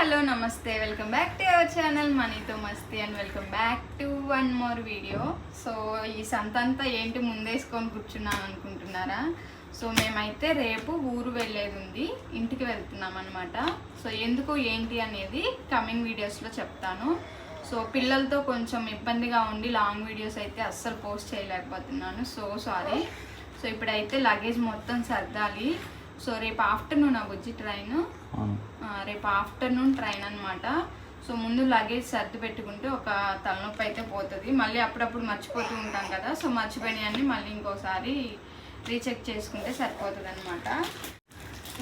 Hello namaste. Welcome back to our channel మనీతో మస్తీ and welcome back to one more video so ఈ సంతంతా ఏంటి ముందేసుకొని కూర్చున్నాను అనుకుంటున్నారా? సో మేమైతే రేపు ఊరు వెళ్ళేది ఉంది. ఇంటికి వెళ్తున్నాం అనమాట సో ఎందుకు ఏంటి అనేది కమింగ్ వీడియోస్లో చెప్తాను. సో పిల్లలతో కొంచెం ఇబ్బందిగా ఉండి లాంగ్ వీడియోస్ అయితే అస్సలు పోస్ట్ చేయలేకపోతున్నాను. సో సారీ సో ఇప్పుడైతే లగేజ్ మొత్తం సర్దాలి. సో రేపు ఆఫ్టర్నూన్ బుజ్జి ట్రైన్. రేపు ఆఫ్టర్నూన్ ట్రైన్ అనమాట సో ముందు లగేజ్ సర్ది పెట్టుకుంటే ఒక తలనొప్పి అయితే పోతుంది. మళ్ళీ అప్పుడప్పుడు మర్చిపోతూ ఉంటాం కదా సో మర్చిపోయినవన్నీ మళ్ళీ ఇంకోసారి రీచెక్ చేసుకుంటే సరిపోతుంది అనమాట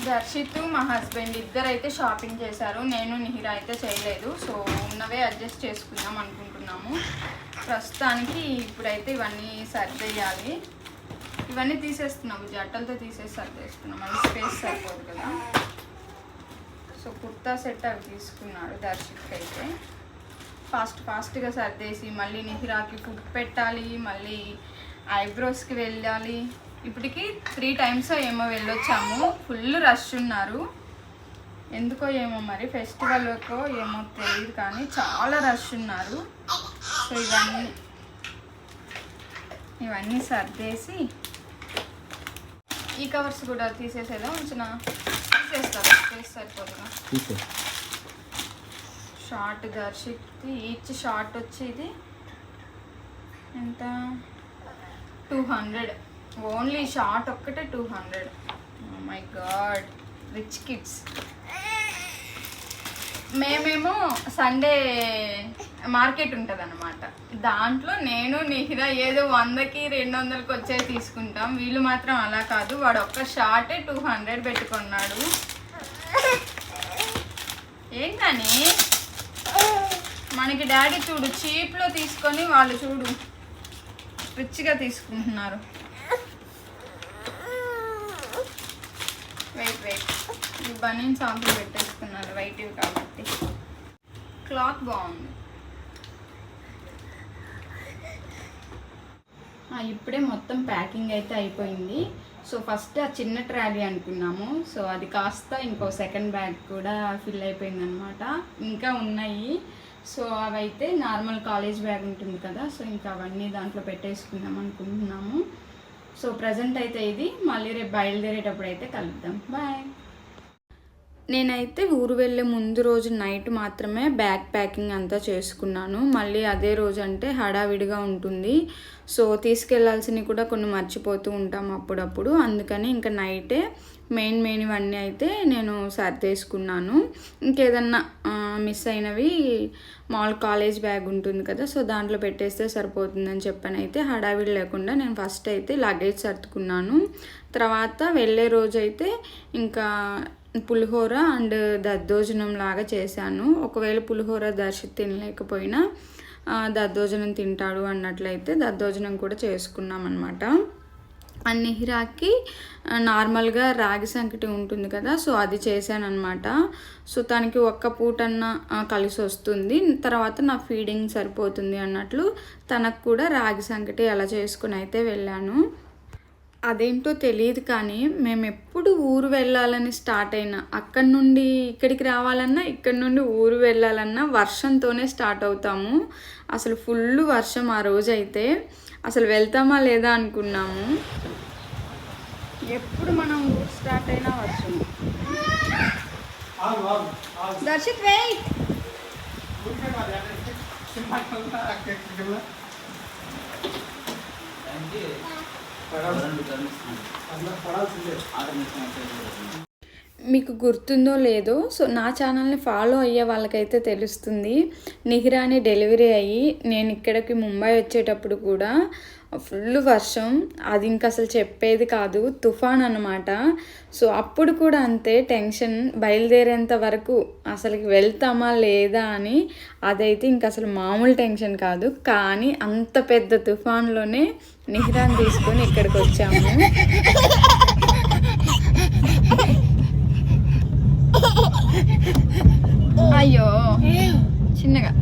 దర్శిత్ మా హస్బెండ్ ఇద్దరు అయితే షాపింగ్ చేశారు. నేను నిహిర అయితే చేయలేదు. సో ఉన్నవే అడ్జస్ట్ చేసుకుందాం అనుకుంటున్నాము. ప్రస్తుతానికి ఇప్పుడైతే ఇవన్నీ సర్దేయాలి. ఇవన్నీ తీసేస్తున్నాము. జట్టలతో తీసేసి సర్దేస్తున్నాం మళ్ళీ స్పేస్ సరిపోదు కదా. సో కుర్తా సెట్ అవి తీసుకున్నాడు దర్శక్ అయితే. ఫాస్ట్ ఫాస్ట్గా సర్దేసి మళ్ళీ నిహిరాకి ఫుడ్ పెట్టాలి మళ్ళీ ఐబ్రోస్కి వెళ్ళాలి. ఇప్పటికి త్రీ టైమ్స్ ఏమో వెళ్ళొచ్చాము. ఫుల్ రష్ ఉన్నారు. ఎందుకో ఏమో మరి ఫెస్టివల్కో ఏమో తెలియదు కానీ చాలా రష్ ఉన్నారు. సో ఇవన్నీ ఇవన్నీ సర్దేసి ఈ కవర్స్ కూడా తీసేసేదా? ఉంచిన? తీసేస్తారా స్పేస్ సరిపోతుందా? తీసే. షార్ట్ దర్శిక్తి ఈచ్ షార్ట్ వచ్చి ఇది ఎంత? Two hundred. ఓన్లీ షార్ట్ ఒక్కటే two hundred. My god rich kids మేమేమో సండే మార్కెట్ ఉంటుంది అనమాట దాంట్లో నేను నిహిర ఏదో వందకి రెండు వందలకి వచ్చే తీసుకుంటాం. వీళ్ళు మాత్రం అలా కాదు. వాడు ఒక్క షార్టే టూ హండ్రెడ్ పెట్టుకున్నాడు. ఏంటని? మనకి డాడీ చూడు చీప్లో తీసుకొని వాళ్ళు చూడు రిచ్గా తీసుకుంటున్నారు. వెయిట్ వెయిట్ ఈ బనీన్ సాంపులు పెట్టేసుకున్నారు వైట్వి కాబట్టి. క్లాత్ బాగుంది. ఇప్పుడే మొత్తం ప్యాకింగ్ అయితే అయిపోయింది. సో ఫస్ట్ ఆ చిన్న ట్రాలీ అనుకున్నాము. సో అది కాస్త ఇంకో సెకండ్ బ్యాగ్ కూడా ఫిల్ అయిపోయింది అనమాట ఇంకా ఉన్నాయి. సో అవైతే నార్మల్ కాలేజ్ బ్యాగ్ ఉంటుంది కదా సో ఇంకా అవన్నీ దాంట్లో పెట్టేసుకుందాం అనుకుంటున్నాము. సో ప్రజెంట్ అయితే ఇది. మళ్ళీ రేపు బయలుదేరేటప్పుడు అయితే కలుద్దాం. బాయ్. నేనైతే ఊరు వెళ్ళే ముందు రోజు నైట్ మాత్రమే బ్యాగ్ ప్యాకింగ్ అంతా చేసుకున్నాను. మళ్ళీ అదే రోజు అంటే హడావిడిగా ఉంటుంది. సో తీసుకెళ్ళాల్సినవి కూడా కొన్ని మర్చిపోతూ ఉంటాం అప్పుడప్పుడు. అందుకని ఇంకా నైటే మెయిన్ మెయిన్ ఇవన్నీ అయితే నేను సర్దేసుకున్నాను. ఇంకేదన్నా మిస్ అయినవి మాల్ కాలేజ్ బ్యాగ్ ఉంటుంది కదా సో దాంట్లో పెట్టేస్తే సరిపోతుందని చెప్పని అయితే హడావిడి లేకుండా నేను ఫస్ట్ అయితే లగేజ్ సర్దుకున్నాను. తర్వాత వెళ్ళే రోజు అయితే ఇంకా పులిహోర అండ్ దద్దోజనం లాగా చేశాను. ఒకవేళ పులిహోర దర్శి తినలేకపోయినా దద్దోజనం తింటాడు అన్నట్లయితే దద్దోజనం కూడా చేసుకున్నాం అనమాట నిహిరాకి నార్మల్గా రాగి సంకటి ఉంటుంది కదా సో అది చేశాను అనమాట సో తనకి ఒక్క పూటన్న కలిసి వస్తుంది. తర్వాత నా ఫీడింగ్ సరిపోతుంది అన్నట్లు తనకు కూడా రాగి సంకటి అలా చేసుకుని అయితే వెళ్ళాను. అదేంటో తెలియదు కానీ మేము ఎప్పుడు ఊరు వెళ్ళాలని స్టార్ట్ అయినా అక్కడి నుండి ఇక్కడికి రావాలన్నా ఇక్కడి నుండి ఊరు వెళ్ళాలన్నా వర్షంతోనే స్టార్ట్ అవుతాము. అసలు ఫుల్ వర్షం ఆ రోజు అయితే. అసలు వెళ్తామా లేదా అనుకున్నాము. ఎప్పుడు మనం ఊరు స్టార్ట్ అయినా వర్షం. దర్శిత్ వెయిట్. మీకు గుర్తుందో లేదో సో నా ఛానల్ని ఫాలో అయ్యే వాళ్ళకైతే తెలుస్తుంది. నిహిరాని డెలివరీ అయ్యి నేను ఇక్కడికి ముంబై వచ్చేటప్పుడు కూడా ఫుల్ వర్షం. అది ఇంకా అసలు చెప్పేది కాదు. తుఫాన్ అనమాట సో అప్పుడు కూడా అంతే టెన్షన్ బయలుదేరేంత వరకు అసలుకి వెళ్తామా లేదా అని అదైతే ఇంకా అసలు మామూలు టెన్షన్ కాదు. కానీ అంత పెద్ద తుఫాన్లోనే నిహ్రాన్ తీసుకొని ఇక్కడికి వచ్చాము. అయ్యో చిన్నగా.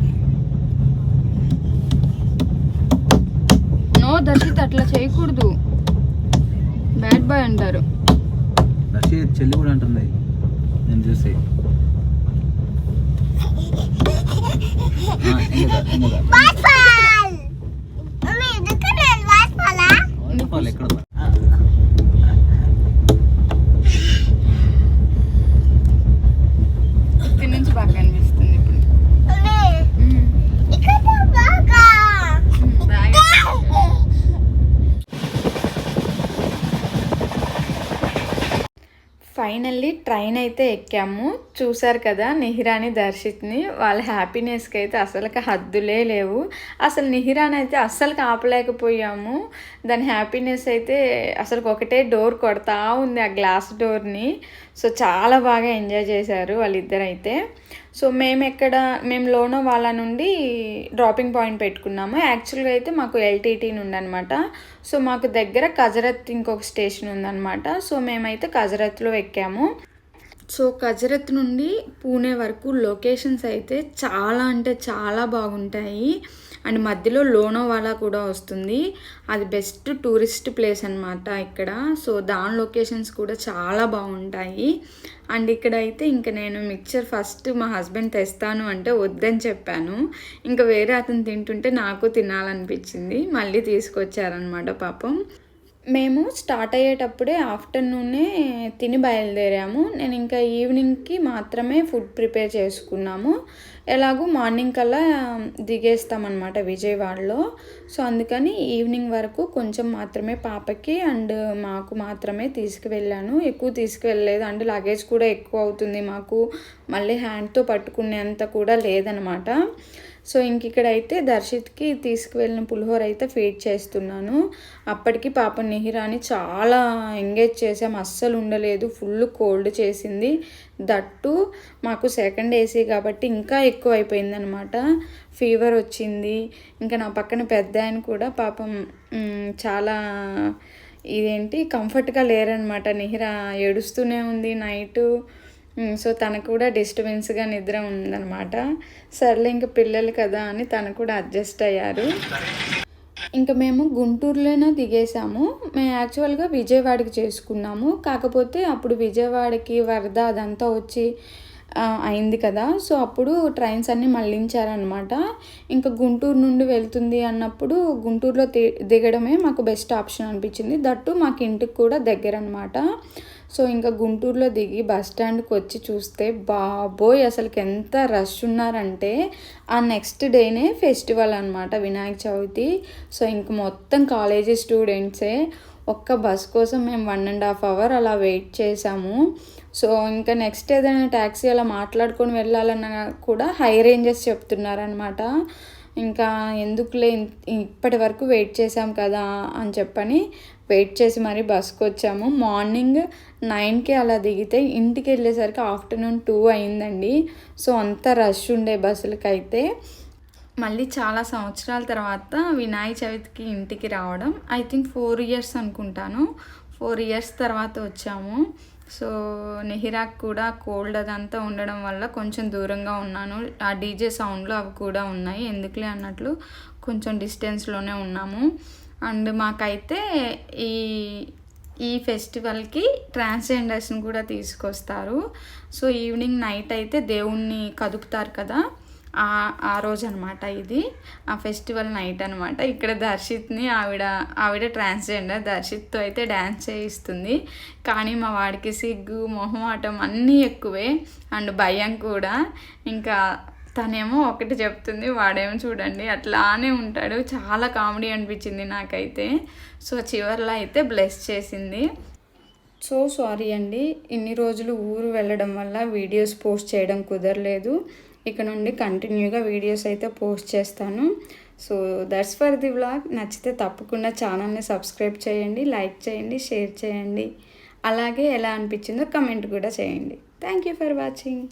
దర్శిత్ అట్లా చేయకూడదు. బ్యాడ్ బాయ్ అంటారు. దర్శిత్ చెల్లి కూడా అంటుంది. నేను చూసి. బాయ్ ఫైనల్లీ ట్రైన్ అయితే ఎక్కాము. చూసారు కదా నిహిరాని దర్శిత్ని. వాళ్ళ హ్యాపీనెస్కి అయితే అసలుకి హద్దులే లేవు. అసలు నిహిరాని అయితే అస్సలు ఆపలేకపోయాము. దాని హ్యాపీనెస్ అయితే అసలు ఒకటే డోర్ కొడతా ఉంది ఆ గ్లాస్ డోర్ని. సో చాలా బాగా ఎంజాయ్ చేశారు వాళ్ళిద్దరైతే. సో మేము ఎక్కడ మేము లోనో వాళ్ళ నుండి డ్రాపింగ్ పాయింట్ పెట్టుకున్నాము. యాక్చువల్గా అయితే మాకు ఎల్టీటీ నుండి అనమాట సో మాకు దగ్గర కజరత్ ఇంకొక స్టేషన్ ఉందన్నమాట సో మేమైతే కజరత్లో ఎక్కాము. సో కజరత్ నుండి పూణే వరకు లొకేషన్స్ అయితే చాలా అంటే చాలా బాగుంటాయి. అండ్ మధ్యలో లోనోవాలా కూడా వస్తుంది. అది బెస్ట్ టూరిస్ట్ ప్లేస్ అనమాట ఇక్కడ. సో దాని లొకేషన్స్ కూడా చాలా బాగుంటాయి. అండ్ ఇక్కడ అయితే ఇంకా నేను మిక్చర్ ఫస్ట్ మా హస్బెండ్ తెస్తాను అంటే వద్దని చెప్పాను. ఇంకా వేరే అతను తింటుంటే నాకు తినాలనిపించింది. మళ్ళీ తీసుకొచ్చారనమాట పాపం. మేము స్టార్ట్ అయ్యేటప్పుడే ఆఫ్టర్నూనే తిని బయలుదేరాము. నేను ఇంకా ఈవినింగ్కి మాత్రమే ఫుడ్ ప్రిపేర్ చేసుకున్నాము. ఎలాగూ మార్నింగ్ కల్లా దిగేస్తామన్నమాట విజయవాడలో. సో అందుకని ఈవినింగ్ వరకు కొంచెం మాత్రమే పాపకి అండ్ మాకు మాత్రమే తీసుకువెళ్ళాను. ఎక్కువ తీసుకువెళ్ళలేదు. అండ్ లగేజ్ కూడా ఎక్కువ అవుతుంది మాకు. మళ్ళీ హ్యాండ్తో పట్టుకునేంత కూడా లేదనమాట సో ఇంక ఇక్కడైతే దర్శిత్కి తీసుకువెళ్ళిన పులిహోర అయితే ఫీడ్ చేస్తున్నాను. అప్పటికి పాప నిహిరాని చాలా ఎంగేజ్ చేసాం. అస్సలు ఉండలేదు. ఫుల్ కోల్డ్ చేసింది. దట్టు మాకు సెకండ్ ఏసీ కాబట్టి ఇంకా ఎక్కువ అయిపోయిందనమాట ఫీవర్ వచ్చింది. ఇంకా నా పక్కన పెద్ద ఆయన కూడా పాపం చాలా ఇదేంటి కంఫర్ట్గా లేరనమాట నిహిరా ఏడుస్తూనే ఉంది నైటు. సో తనకు కూడా డిస్టర్బెన్స్గా నిద్ర ఉందన్నమాట. సర్లే ఇంకా పిల్లలు కదా అని తను కూడా అడ్జస్ట్ అయ్యారు. ఇంకా మేము గుంటూరులోనే దిగేసాము మేము యాక్చువల్గా విజయవాడకి చేసుకున్నాము. కాకపోతే అప్పుడు విజయవాడకి వరద అదంతా వచ్చి అయింది కదా. సో అప్పుడు ట్రైన్స్ అన్నీ మళ్ళించారనమాట ఇంకా గుంటూరు నుండి వెళ్తుంది అన్నప్పుడు గుంటూరులో ది- దిగడమే మాకు బెస్ట్ ఆప్షన్ అనిపించింది. దట్టు మాకు ఇంటికి కూడా దగ్గర అనమాట సో ఇంకా గుంటూరులో దిగి బస్ స్టాండ్కి వచ్చి చూస్తే బాబోయ్! అసలుకి ఎంత రష్ ఉన్నారంటే ఆ నెక్స్ట్ డేనే ఫెస్టివల్ అనమాట వినాయక చవితి. సో ఇంక మొత్తం కాలేజీ స్టూడెంట్సే. ఒక్క బస్ కోసం మేము వన్ అండ్ హాఫ్ అవర్ అలా వెయిట్ చేసాము. సో ఇంకా నెక్స్ట్ ఏదైనా ట్యాక్సీ అలా మాట్లాడుకొని వెళ్ళాలన్నా కూడా హై రేంజెస్ చెప్తున్నారనమాట ఇంకా ఎందుకులే ఇప్పటి వరకు వెయిట్ చేసాం కదా అని చెప్పని వెయిట్ చేసి మరీ బస్కి వచ్చాము మార్నింగ్ నైన్కి అలా దిగితే ఇంటికి వెళ్ళేసరికి ఆఫ్టర్నూన్ టూ అయిందండి. సో అంత రష్ ఉండే బస్సులకి అయితే మళ్ళీ చాలా సంవత్సరాల తర్వాత వినాయక చవితికి ఇంటికి రావడం. ఐ థింక్ ఫోర్ ఇయర్స్ అనుకుంటాను. ఫోర్ ఇయర్స్ తర్వాత వచ్చాము. సో నెహిరాక్ కూడా కోల్డ్ అదంతా ఉండడం వల్ల కొంచెం దూరంగా ఉన్నాను. ఆ డీజే సౌండ్లు అవి కూడా ఉన్నాయి. ఎందుకులే అన్నట్లు కొంచెం డిస్టెన్స్లోనే ఉన్నాము. అండ్ మాకైతే ఈ ఈ ఫెస్టివల్కి ట్రాన్స్జెండర్స్ని కూడా తీసుకొస్తారు. సో ఈవినింగ్ నైట్ అయితే దేవుణ్ణి కదుపుతారు కదా? ఆ ఆ రోజు అనమాట ఇది. ఆ ఫెస్టివల్ నైట్ అనమాట ఇక్కడ దర్శిత్ని ఆవిడ ఆవిడ ట్రాన్స్జెండర్ దర్శిత్తో అయితే డ్యాన్స్ చేయిస్తుంది. కానీ మా వాడికి సిగ్గు మొహమాటం అన్నీ ఎక్కువే. అండ్ భయం కూడా. ఇంకా తనేమో ఒకటి చెప్తుంది వాడేమో చూడండి అట్లానే ఉంటాడు. చాలా కామెడీ అనిపించింది నాకైతే. సో చివర్లో అయితే బ్లెస్ చేసింది. సో సారీ అండి. ఇన్ని రోజులు ఊరు వెళ్ళడం వల్ల వీడియోస్ పోస్ట్ చేయడం కుదరలేదు. ఇక నుండి కంటిన్యూగా వీడియోస్ అయితే పోస్ట్ చేస్తాను. So that's for the vlog నచ్చితే తప్పకుండా ఛానల్ని సబ్స్క్రైబ్ చేయండి లైక్ చేయండి షేర్ చేయండి. అలాగే ఎలా అనిపించిందో కమెంట్ కూడా చేయండి. Thank you for watching